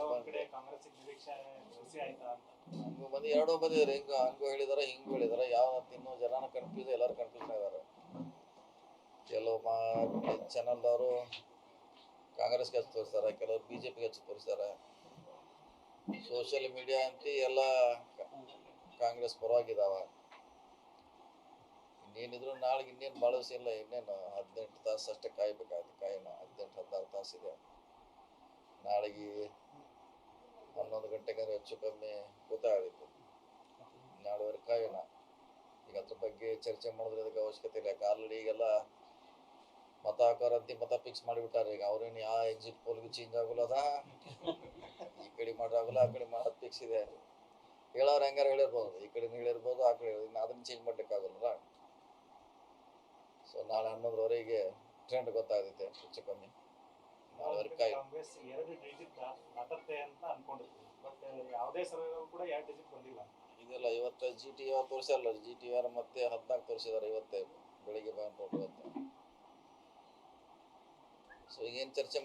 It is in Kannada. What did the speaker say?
ಅಂತ. ಹಂಗು ಮಂದಿ ಎರಡೂ ಬಂದಿದ್ದಾರೆ ಹಿಂಗ ಹಂಗು ಹೇಳಿದಾರ ಹಿಂಗೂ ಹೇಳಿದಾರ. ಯಾವ ತಿನ್ನೋ ಜನನ ಕನ್ಫ್ಯೂಸ್ ಎಲ್ಲರೂ ಕನ್ಫ್ಯೂಸ್ ಇದ್ದಾರೆ ಕೆಲವು ಮಾ ಚಾನಲ್ದವರು ಕಾಂಗ್ರೆಸ್ಗೆ ಹಚ್ಚಿ ತೋರಿಸ್ತಾರೆ ಕೆಲವರು ಬಿ ಜೆ ಪಿಗೆ ಹಚ್ಚಿ ತೋರಿಸ್ತಾರೆ. ಸೋಷಿಯಲ್ ಮೀಡಿಯಾ ಅಂತ ಎಲ್ಲ ಕಾಂಗ್ರೆಸ್ ಪರವಾಗಿದಾವ. ಇನ್ನೇನಿದ್ರು ನಾಳೆಗೆ ಇನ್ನೇನು ಭಾಳ ದಿವಸ ಇಲ್ಲ ಇನ್ನೇನು ಹದಿನೆಂಟು ತಾಸು ಅಷ್ಟೇ ಕಾಯ್ಬೇಕಾಗುತ್ತೆ ಕಾಯಿನ ಹದಿನೆಂಟು ಹದಿನಾರು ತಾಸು ಇದೆ. ನಾಳೆಗೆ ಹೆಚ್ಚು ಕಮ್ಮಿ ಗೊತ್ತಾಗುತ್ತೆ ನಾಡುವರೆ ಕಾಯೋಣ ಈಗ ಅದ್ರ ಬಗ್ಗೆ ಚರ್ಚೆ ಮಾಡಿದ್ರೆ ಅದಕ್ಕೆ ಅವಶ್ಯಕತೆ ಇಲ್ಲ. ಯಾಕೆ ಆಲ್ರೆಡಿ ಈಗೆಲ್ಲ ಮತ ಹಾಕೋರು ಅಂತಿಮ ಮತ ಫಿಕ್ಸ್ ಮಾಡಿಬಿಟ್ಟಾರೆ. ಈಗ ಅವ್ರೇನು ಯಾವ ಎಕ್ಸಿಟ್ ಪೋಲ್ಗೂ ಚೇಂಜ್ ಆಗೋಲ್ಲದ ಈ ಕಡೆ ಮಾಡೋಲ್ಲ ಆ ಕಡೆ ಮಾಡೋದು ಫಿಕ್ಸ್ ಇದೆ. ಹೇಳೋರು ಹೆಂಗಾರು ಹೇಳಿರ್ಬೋದು. ಈ ಕಡೆ ಹೇಳಿರ್ಬೋದು, ಆ ಕಡೆ ಅದನ್ನ ಚೇಂಜ್ ಮಾಡ್ಲಿಕ್ಕಾಗಲ್ಲ ಸೊ ನಾಳೆ ಹನ್ನೊಂದರವರೆಗೆ ಟ್ರೆಂಡ್ ಗೊತ್ತಾಗುತ್ತೆ ಹೆಚ್ಚು ಕಮ್ಮಿ. ಕಾಯಿ. ಕಾಂಗ್ರೆಸ್ ಎರಡು ಡಿಜಿಟ್ ದಾಟತ್ತೆ ಅಂತ ಅನ್ಕೊಂಡಿದ್ವಿ. ಸರ್ವೆ ಕೂಡ ಎರಡು ಡಿಜಿಟ್ ಬಂದಿಲ್ಲ. ಇದೆಲ್ಲ ಇವತ್ತು ಜಿ ಟಿ ಆರ್ ತೋರಿಸಲ್ಲ ಜಿ ಟಿ ಆರ್ ಮತ್ತೆ ಹದಿನಾಲ್ಕು ತೋರಿಸಿದ್ದಾರೆ ಇವತ್ತೇ, ಬೆಳಿಗ್ಗೆ ಬಂದು ಇವತ್ತು ಸೊ ಈಗೇನು ಚರ್ಚೆ